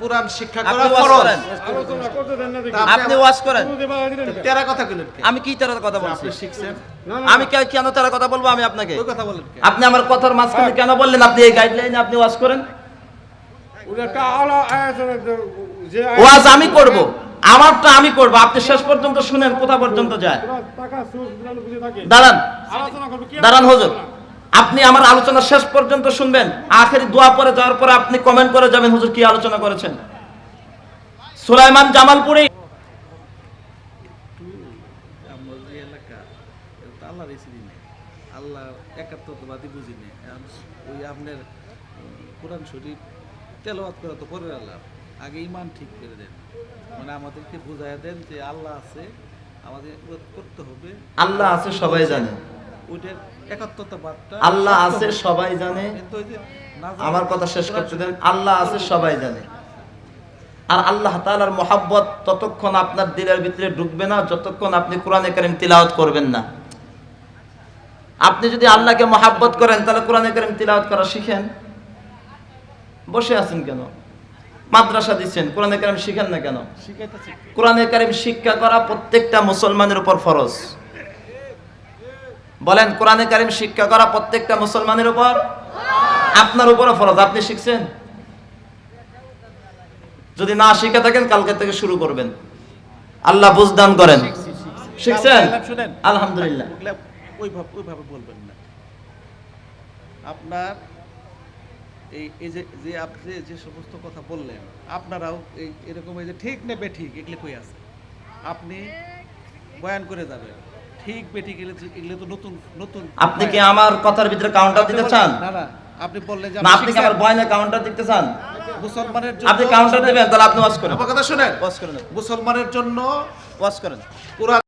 কোরআন শিক্ষা করা ফরজ। করেন। আলোচনা করতে দেন না দেখি তা আপনি ওয়াজ করেন? তেরা কথা বলেন কে? আমি কি তার কথা বলছি? আপনি শিখছেন? আমি কে- কেন তার কথা বলব আমি আপনাকে? ওই কথা বলেন আপনি আমার কথার মাঝখানে কেন বললেন? আপনি এই গাইডলাইনে আপনি ওয়াজ করেন? ওয়াজ আমি করব। আমারটা আমি করব। আপনি শেষ পর্যন্ত শুনেন কোথা পর্যন্ত যায়। দাঁড়ান। আলোচনা করবে, কি দাঁড়ান হুজুর? আপনি আমার আলোচনা শেষ পর্যন্ত শুনবেন আখেরি দোয়া পরে যাওয়ার পরে আপনি কমেন্ট করে যাবেন হুজুর কি আলোচনা করেছেন? সুলাইমান জামালপুরি আল্লাহ একাত্মবাদী বুঝি ওই আপনার কোরআন শরীফ তেলাওয়াত করা তো পরের আল্লাহ আগে ইমান ঠিক করে দেন মানে আমাদেরকে বুঝাইয়া দেন যে আল্লাহ আছে আমাদের করতে হবে। আল্লাহ আছে সবাই জানে। আল্লাহ আছে সবাই জানে। আমার কথা শেষ করতে দেন। আল্লাহ আছে সবাই জানে। আর আল্লাহ তাআলার মোহাব্বত ততক্ষণ আপনার দিলের ভিতরে ঢুকবে না যতক্ষণ আপনি কোরআনে কারিম তিলাওয়াত করবেন না। আপনি যদি আল্লাহকে মহাব্বত করেন তাহলে কোরআনে কারিম তিলাওয়াত করা শিখেন। বসে আছেন কেন? মাদ্রাসা দিচ্ছেন কোরআনে কারিম শিখেন না কেন? কোরআনে কারিম শিক্ষা করা প্রত্যেকটা মুসলমানের উপর ফরজ। বলেন কোরআনে কারিম শিক্ষা করা প্রত্যেকটা মুসলমানের উপর? আপনার উপরও ফরজ আপনি শিখছেন? যদি না শিখে থাকেন কালকে থেকে শুরু করবেন। আল্লাহ বুঝদান করেন। শিখছেন? আলহামদুলিল্লাহ। ওইভাবে ওইভাবে বলবেন না। আপনার এই এই যে যে আপনি যে সমস্ত কথা বললেন আপনারাও এই এরকম এই যে ঠিক নেবে ঠিক এগুলো কই আছে? আপনি বয়ান করে যাবেন। ঠিক বেঠিক গেলে তো- এগুলো তো নতুন নতুন আপনি কি আমার কথার ভিতরে কাউন্টার দিতে চান? না না আপনি বললেন যে আপনি আপনি কি আমার বয়নে কাউন্টার দিতে চান? মুসলমানের আপনি জন্য কাউন্টার দেবেন তাহলে আপনি ওয়াজ করেন। আমার কথা শুনেন। ওয়াজ করেন। মুসলমানের জন্য ওয়াজ করেন। কোরআন